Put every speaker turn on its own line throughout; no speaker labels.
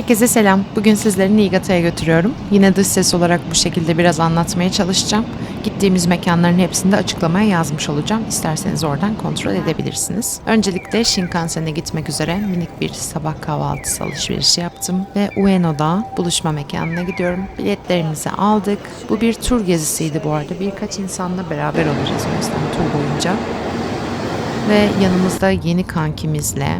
Herkese selam. Bugün sizleri Niigata'ya götürüyorum. Yine dış ses olarak bu şekilde biraz anlatmaya çalışacağım. Gittiğimiz mekanların hepsini de açıklamaya yazmış olacağım. İsterseniz oradan kontrol edebilirsiniz. Öncelikle Shinkansen'e gitmek üzere minik bir sabah kahvaltısı alışverişi yaptım. Ve Ueno'da buluşma mekanına gidiyorum. Biletlerimizi aldık. Bu bir tur gezisiydi bu arada. Birkaç insanla beraber olacağız o yüzden tur boyunca. Ve yanımızda yeni kankimizle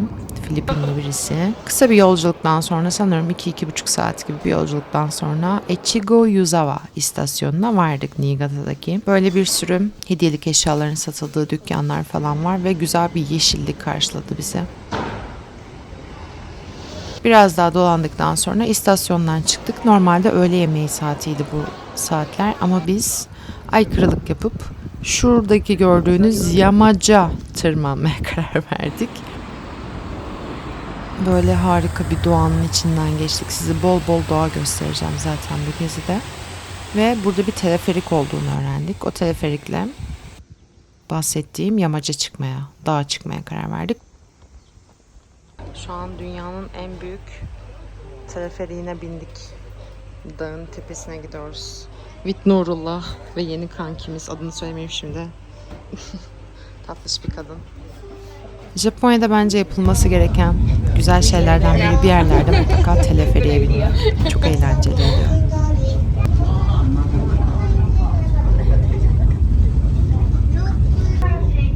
Filipinli birisi. Kısa bir yolculuktan sonra sanıyorum 2-2,5 saat gibi bir yolculuktan sonra Echigo Yuzawa istasyonuna vardık Niigata'daki. Böyle bir sürü hediyelik eşyaların satıldığı dükkanlar falan var ve güzel bir yeşillik karşıladı bizi. Biraz daha dolandıktan sonra istasyondan çıktık. Normalde öğle yemeği saatiydi bu saatler ama biz aykırılık yapıp şuradaki gördüğünüz yamaca tırmanmaya karar verdik. Böyle harika bir doğanın içinden geçtik. Sizi bol bol doğa göstereceğim zaten bu gezide. Ve burada bir teleferik olduğunu öğrendik. O teleferikle bahsettiğim yamaca çıkmaya, dağa çıkmaya karar verdik. Şu an dünyanın en büyük teleferiğine bindik. Dağın tepesine gidiyoruz. Vit Nurullah ve yeni kankimiz adını söylemeyeyim şimdi. Tatlış bir kadın. Japonya'da bence yapılması gereken güzel şeylerden biri bir yerlerde mutlaka teleferiğe binmek. Çok eğlenceli oluyor.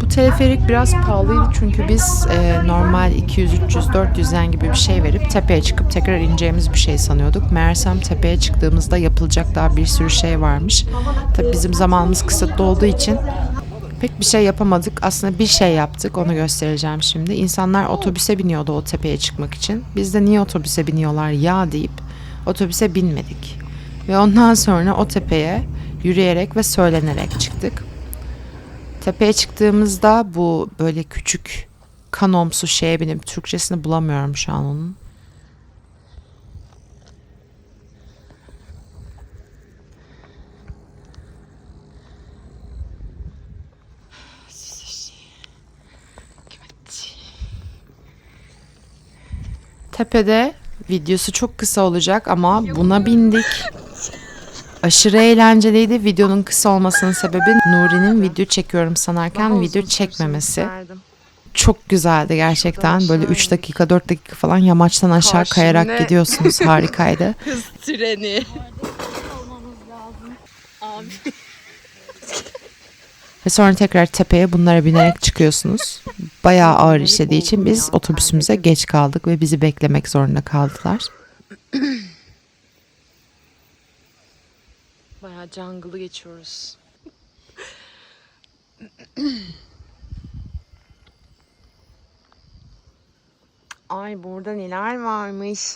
Bu teleferik biraz pahalıydı çünkü biz e, normal 200, 300, 400 yen gibi bir şey verip tepeye çıkıp tekrar ineceğimiz bir şey sanıyorduk. Meğersem tepeye çıktığımızda yapılacak daha bir sürü şey varmış. Tabii bizim zamanımız kısıtlı olduğu için pek bir şey yapamadık. Aslında bir şey yaptık. Onu göstereceğim şimdi. İnsanlar otobüse biniyordu o tepeye çıkmak için. Biz de niye otobüse biniyorlar ya deyip otobüse binmedik. Ve ondan sonra o tepeye yürüyerek ve söylenerek çıktık. Tepeye çıktığımızda bu böyle küçük kanomsu şeye binip Türkçesini bulamıyorum şu an onun. Tepede videosu çok kısa olacak ama buna bindik. Aşırı eğlenceliydi. Videonun kısa olmasının sebebi Nuri'nin video çekiyorum sanarken video çekmemesi. Çok güzeldi gerçekten. Böyle 3 dakika 4 dakika falan yamaçtan aşağı kayarak gidiyorsunuz. Harikaydı.
Hız treni.
Ve sonra tekrar tepeye bunlara binerek çıkıyorsunuz. Bayağı ağır işlediği için biz otobüsümüze geç kaldık ve bizi beklemek zorunda kaldılar. Bayağı jungle'ı geçiyoruz. Ay burada neler varmış.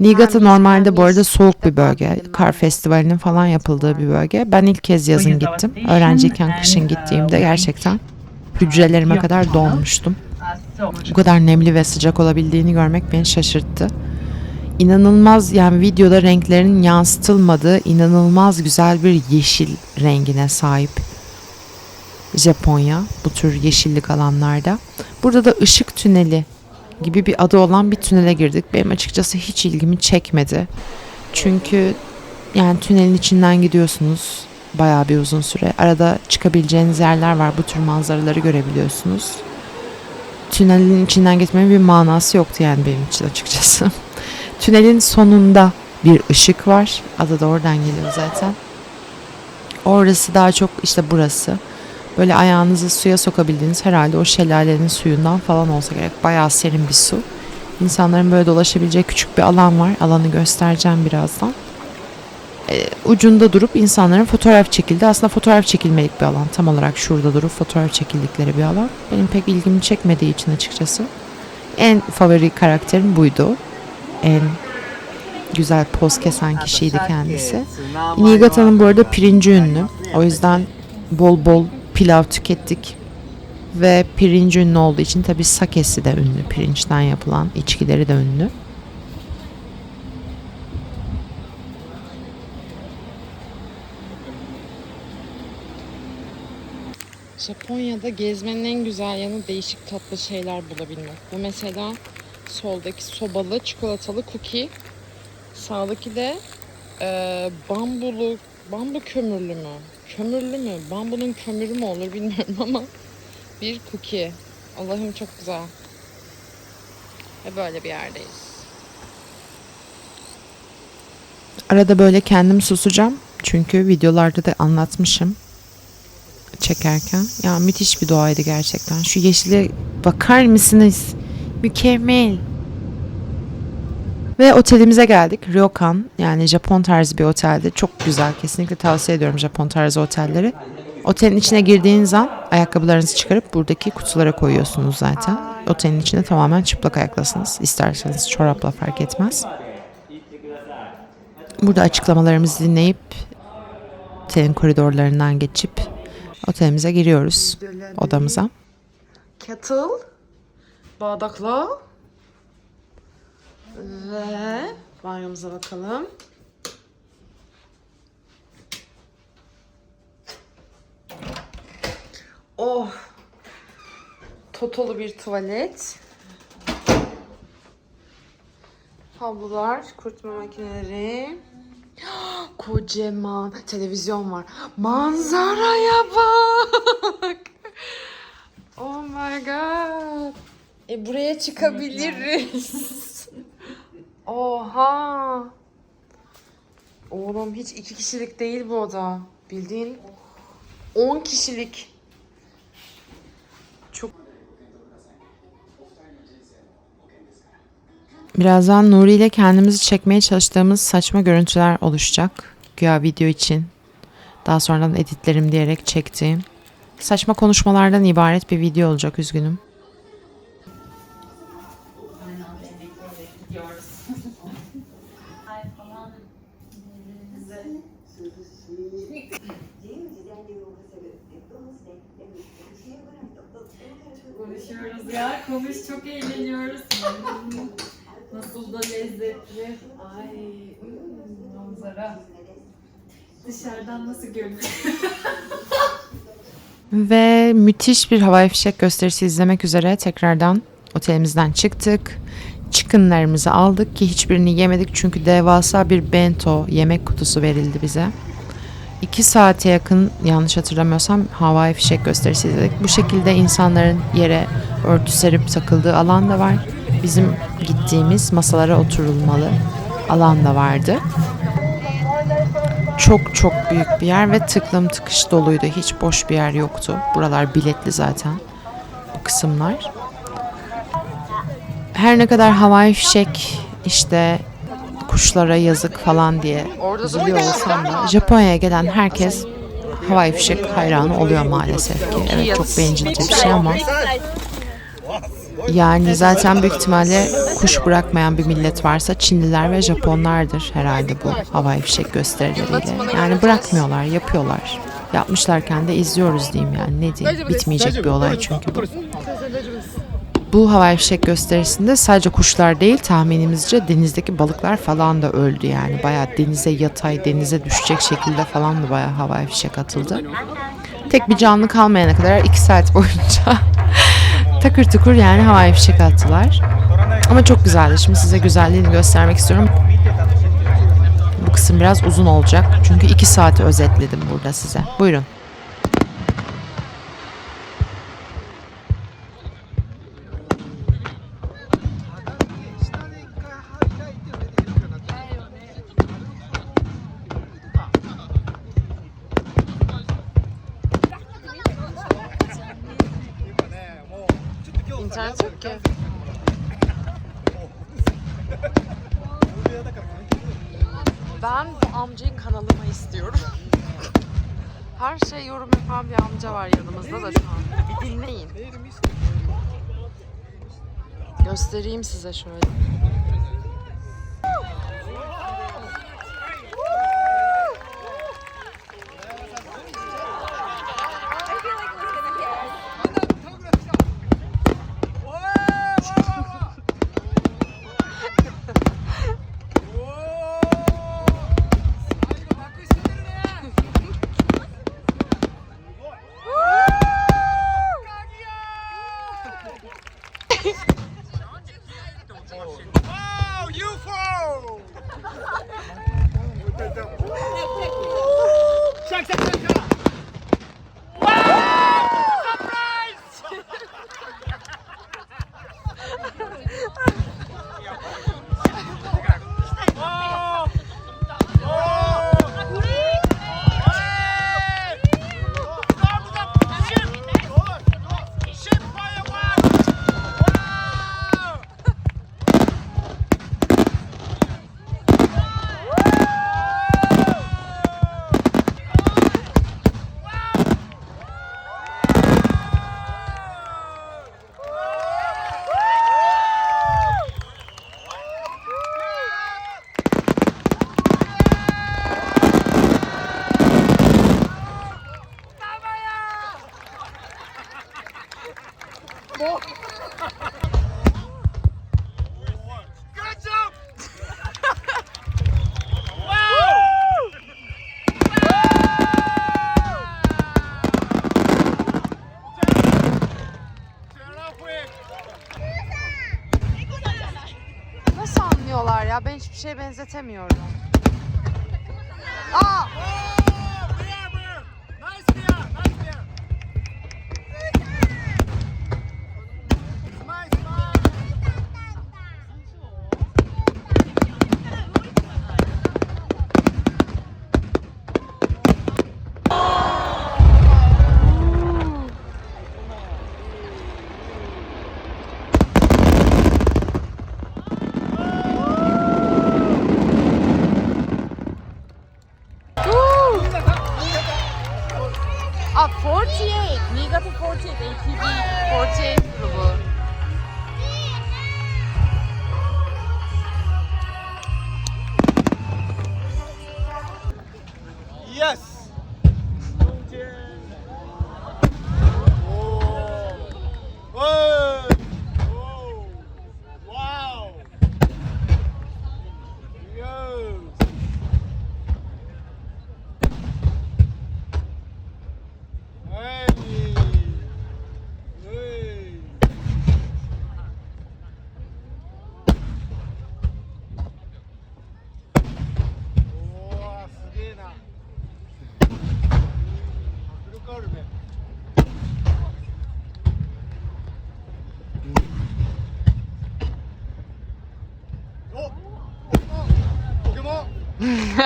Niigata normalde bu arada soğuk bir bölge. Kar festivalinin falan yapıldığı bir bölge. Ben ilk kez yazın gittim. Öğrenciyken kışın gittiğimde gerçekten hücrelerime kadar donmuştum. Bu kadar nemli ve sıcak olabildiğini görmek beni şaşırttı. İnanılmaz yani videoda renklerin yansıtılmadığı inanılmaz güzel bir yeşil rengine sahip Japonya bu tür yeşillik alanlarda. Burada da ışık tüneli gibi bir adı olan bir tünele girdik. Benim açıkçası hiç ilgimi çekmedi. Çünkü yani tünelin içinden gidiyorsunuz bayağı bir uzun süre. Arada çıkabileceğiniz yerler var. Bu tür manzaraları görebiliyorsunuz. Tünelin içinden gitmenin bir manası yoktu yani benim için açıkçası. Tünelin sonunda bir ışık var. Adı da oradan geliyor zaten. Orası daha çok işte burası. Böyle ayağınızı suya sokabildiğiniz herhalde o şelalenin suyundan falan olsa gerek. Bayağı serin bir su. İnsanların böyle dolaşabileceği küçük bir alan var. Alanı göstereceğim birazdan. Ee, ucunda durup insanların fotoğraf çekildi. Aslında fotoğraf çekilmelik bir alan. Tam olarak şurada durup fotoğraf çekildikleri bir alan. Benim pek ilgimi çekmediği için açıkçası. En favori karakterim buydu. En güzel poz kesen kişiydi kendisi. Niigata'nın bu arada pirinci ünlü. O yüzden bol bol pilav tükettik. Ve pirinci ünlü olduğu için tabii sakesi de ünlü. Pirinçten yapılan içkileri de ünlü. Japonya'da gezmenin en güzel yanı değişik tatlı şeyler bulabilmek. Bu mesela soldaki sobalı çikolatalı cookie Sağdaki de e, bambulu, bambu kömürlü mü? Kömürlü mü? Bambunun kömürü mü olur bilmiyorum ama bir cookie. Allah'ım çok güzel. Ve böyle bir yerdeyiz. Arada böyle kendim susacağım. Çünkü videolarda da anlatmışım çekerken. Ya müthiş bir doğaydı gerçekten. Şu yeşile bakar mısınız? Mükemmel. Ve otelimize geldik. Ryokan yani Japon tarzı bir oteldi. Çok güzel. Kesinlikle tavsiye ediyorum Japon tarzı otelleri. Otelin içine girdiğiniz an ayakkabılarınızı çıkarıp buradaki kutulara koyuyorsunuz zaten. Otelin içinde tamamen çıplak ayaklasınız. İsterseniz çorapla fark etmez. Burada açıklamalarımızı dinleyip otelin koridorlarından geçip otelimize giriyoruz odamıza. Kettle, bardakla ve banyomuza bakalım. Oh! Totolu bir tuvalet. Havlular, kurutma makineleri. Kocaman televizyon var. Manzaraya bak. Oh my god. E buraya çıkabiliriz. Oha. Oğlum hiç iki kişilik değil bu oda. Bildiğin 10 kişilik. Çok Birazdan Nuri ile kendimizi çekmeye çalıştığımız saçma görüntüler oluşacak. Güya video için. Daha sonradan editlerim diyerek çektiğim. Saçma konuşmalardan ibaret bir video olacak üzgünüm.
Ya. Konuş çok eğleniyoruz. Nasıl da lezzetli. Ay hmm, manzara. Dışarıdan nasıl görünüyor?
Ve müthiş bir havai fişek gösterisi izlemek üzere tekrardan otelimizden çıktık. Chicken'larımızı aldık ki hiçbirini yemedik çünkü devasa bir bento yemek kutusu verildi bize. İki saate yakın yanlış hatırlamıyorsam havai fişek gösterisi izledik. Bu şekilde insanların yere örtü serip takıldığı alan da var. Bizim gittiğimiz masalara oturulmalı alan da vardı. Çok çok büyük bir yer ve tıklım tıkış doluydu. Hiç boş bir yer yoktu. Buralar biletli zaten. Bu kısımlar. Her ne kadar havai fişek işte kuşlara yazık falan diye üzülüyor olsam da Japonya'ya gelen herkes havai fişek hayranı oluyor maalesef ki. Evet çok bencilce bir şey ama yani zaten büyük ihtimalle kuş bırakmayan bir millet varsa Çinliler ve Japonlardır herhalde bu havai fişek gösterileriyle. Yani bırakmıyorlar, yapıyorlar. Yapmışlarken de izliyoruz diyeyim yani ne diyeyim. Bitmeyecek bir olay çünkü bu. Bu havai fişek gösterisinde sadece kuşlar değil tahminimizce denizdeki balıklar falan da öldü yani. Bayağı denize yatay, denize düşecek şekilde falan da bayağı havai fişek atıldı. Tek bir canlı kalmayana kadar iki saat boyunca takır tukur yani havai fişek attılar. Ama çok güzeldi. Şimdi size güzelliğini göstermek istiyorum. Bu kısım biraz uzun olacak. Çünkü iki saati özetledim burada size. Buyurun. Ben bu amcayı kanalıma istiyorum. Her şey yorum yapan bir amca var yanımızda da şu an. Bir dinleyin. Göstereyim size şöyle.
Anlıyorlar ya? Ben hiçbir şeye benzetemiyorum. Aa!
아, 48! 네가
또 48, ATV 48 그거.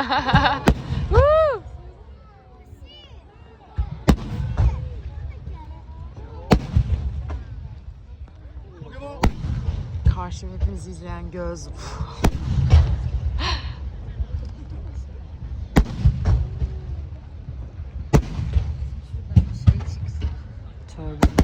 Karşımdakimizi izleyen göz.
Tövbe.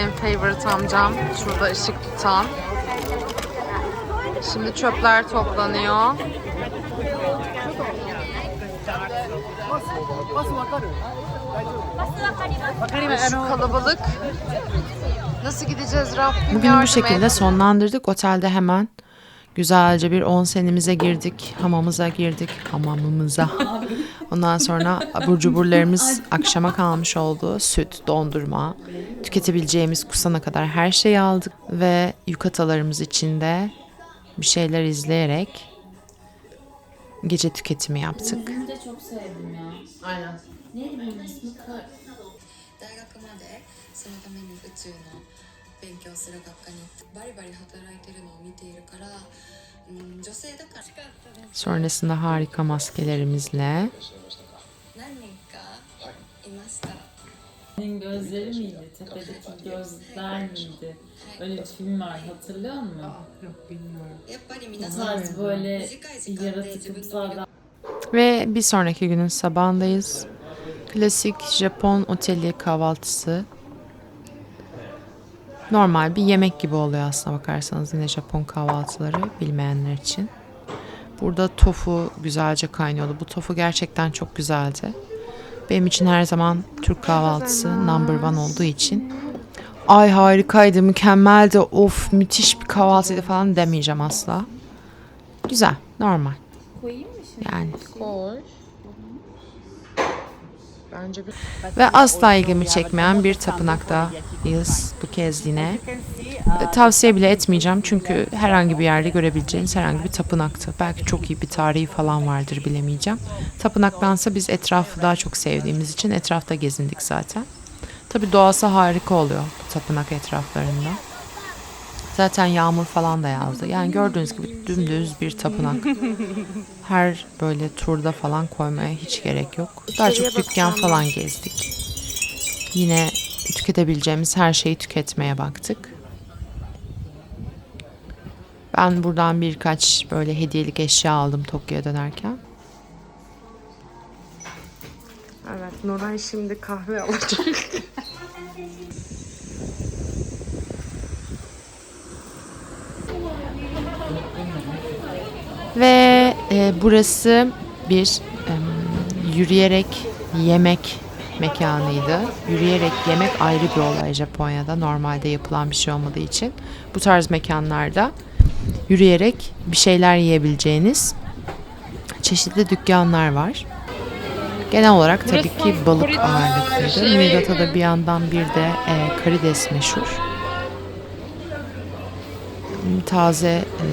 Benim favorite amcam. Şurada ışık tutan. Şimdi çöpler toplanıyor. Şu kalabalık. Nasıl gideceğiz Rabbim
Bugünü bu şekilde
et.
sonlandırdık. Otelde hemen güzelce bir 10 senemize girdik. Hamamıza girdik. Hamamımıza. Ondan sonra abur cuburlarımız akşama kalmış oldu. Süt, dondurma, tüketebileceğimiz kusana kadar her şeyi aldık. Ve yukatalarımız içinde bir şeyler izleyerek gece tüketimi yaptık.
Bunu da çok sevdim ya.
Aynen.
Neydi bunun ismi?
勉強する学科に行ってバリバリ働いてるのを見ているから、うん、女性だからしかったです
Sonrasında harika maskelerimizle
何人かいました
Senin gözleri miydi? Tepedeki gözler miydi? Öyle bir film var hatırlıyor musun?
やっぱり
Bu
皆さん
tarz böyle
短い時間で自分の魅
yaratıcımsal
Ve bir sonraki günün sabahındayız. Klasik Japon oteli kahvaltısı. Normal bir yemek gibi oluyor aslına bakarsanız yine Japon kahvaltıları bilmeyenler için. Burada tofu güzelce kaynıyordu. Bu tofu gerçekten çok güzeldi. Benim için her zaman Türk kahvaltısı number one olduğu için. Ay harikaydı, mükemmeldi, of müthiş bir kahvaltıydı falan demeyeceğim asla. Güzel, normal.
Koyayım mı şimdi?
Yani.
Koy.
Ve asla ilgimi çekmeyen bir tapınaktayız bu kez yine. E, Tavsiye bile etmeyeceğim çünkü herhangi bir yerde görebileceğiniz herhangi bir tapınaktı. Belki çok iyi bir tarihi falan vardır bilemeyeceğim. Tapınaktansa biz etrafı daha çok sevdiğimiz için etrafta gezindik zaten. Tabi doğası harika oluyor bu tapınak etraflarında. Zaten yağmur falan da yağdı. Yani gördüğünüz gibi dümdüz bir tapınak. Her böyle turda falan koymaya hiç gerek yok. Daha çok dükkan falan gezdik. Yine tüketebileceğimiz her şeyi tüketmeye baktık. Ben buradan birkaç böyle hediyelik eşya aldım Tokyo'ya dönerken.
Evet, Nuray şimdi kahve alacak.
Ve e, burası bir em, yürüyerek yemek mekanıydı. Yürüyerek yemek ayrı bir olay Japonya'da. Normalde yapılan bir şey olmadığı için. Bu tarz mekanlarda yürüyerek bir şeyler yiyebileceğiniz çeşitli dükkanlar var. Genel olarak tabii ki balık ağırlıklıydı. Niigata'da bir yandan bir de e, karides meşhur. Taze e,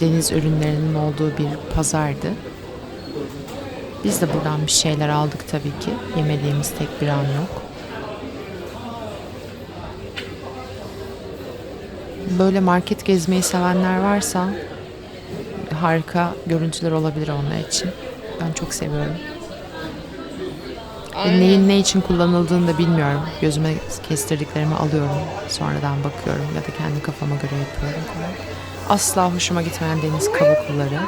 deniz ürünlerinin olduğu bir pazardı. Biz de buradan bir şeyler aldık tabii ki. Yemediğimiz tek bir an yok. Böyle market gezmeyi sevenler varsa harika görüntüler olabilir onlar için. Ben çok seviyorum. Ve neyin ne için kullanıldığını da bilmiyorum. Gözüme kestirdiklerimi alıyorum. Sonradan bakıyorum ya da kendi kafama göre yapıyorum falan. Asla hoşuma gitmeyen deniz kabukluları.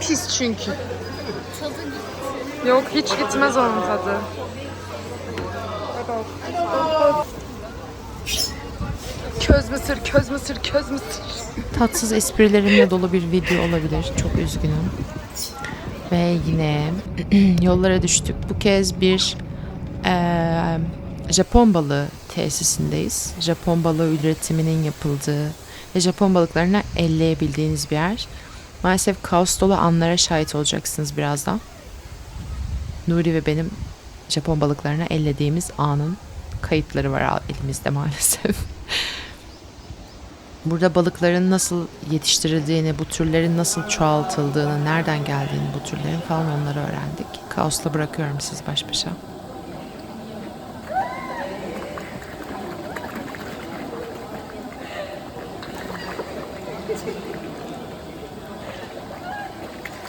Pis çünkü. Yok hiç gitmez onun tadı. Köz mısır, köz mısır, köz mısır.
Tatsız esprilerimle dolu bir video olabilir. Çok üzgünüm. Ve yine yollara düştük. Bu kez bir eee, Japon balığı tesisindeyiz. Japon balığı üretiminin yapıldığı ve Japon balıklarını elleyebildiğiniz bir yer. Maalesef kaos dolu anlara şahit olacaksınız birazdan. Nuri ve benim Japon balıklarını ellediğimiz anın kayıtları var elimizde maalesef. Burada balıkların nasıl yetiştirildiğini, bu türlerin nasıl çoğaltıldığını, nereden geldiğini bu türlerin falan onları öğrendik. Kaosla bırakıyorum siz baş başa.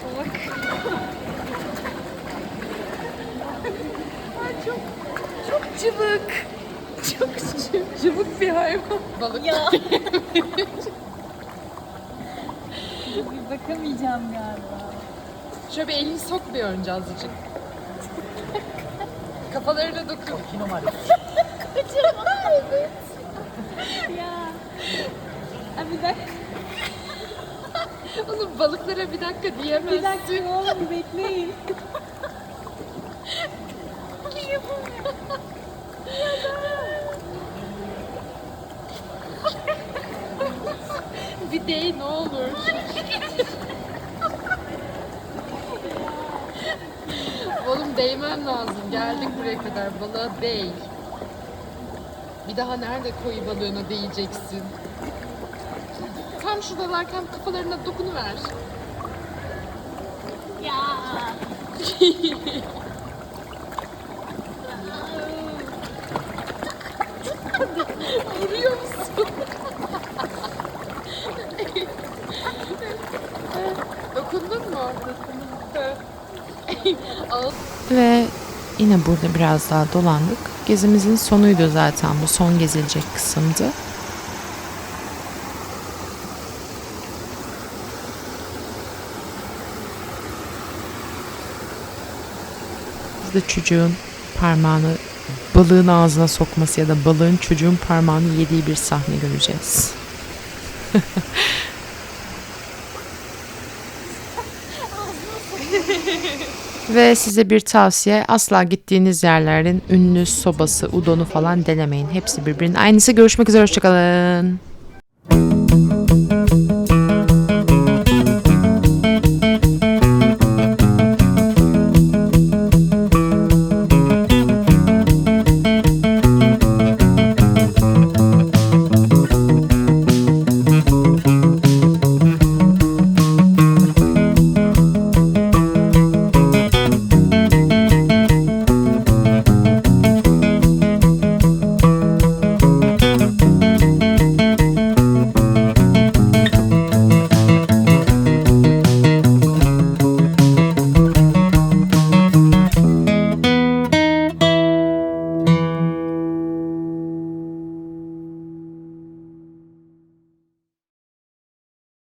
Cıvık. Çok cıvık, cıvık bir hayvan. Balık.
Ya. Bir bakamayacağım galiba.
Şöyle bir elini sok bir önce azıcık. Kafalarına dokun.
Ya. Ha, bir dakika,
Oğlum balıklara bir dakika diyemezsin.
bir dakika oğlum bekleyin.
Bir değil ne olur. Oğlum değmen lazım. Geldik buraya kadar. Balığa değ. Bir daha nerede koyu balığına değeceksin? Tam şuradalarken kafalarına dokunuver.
Ya.
Ve yine burada biraz daha dolandık. Gezimizin sonuydu zaten bu son gezilecek kısımdı. Burada çocuğun parmağını balığın ağzına sokması ya da balığın çocuğun parmağını yediği bir sahne göreceğiz. Ve size bir tavsiye asla gittiğiniz yerlerin ünlü sobası, udonu falan denemeyin. Hepsi birbirinin aynısı. Görüşmek üzere hoşçakalın.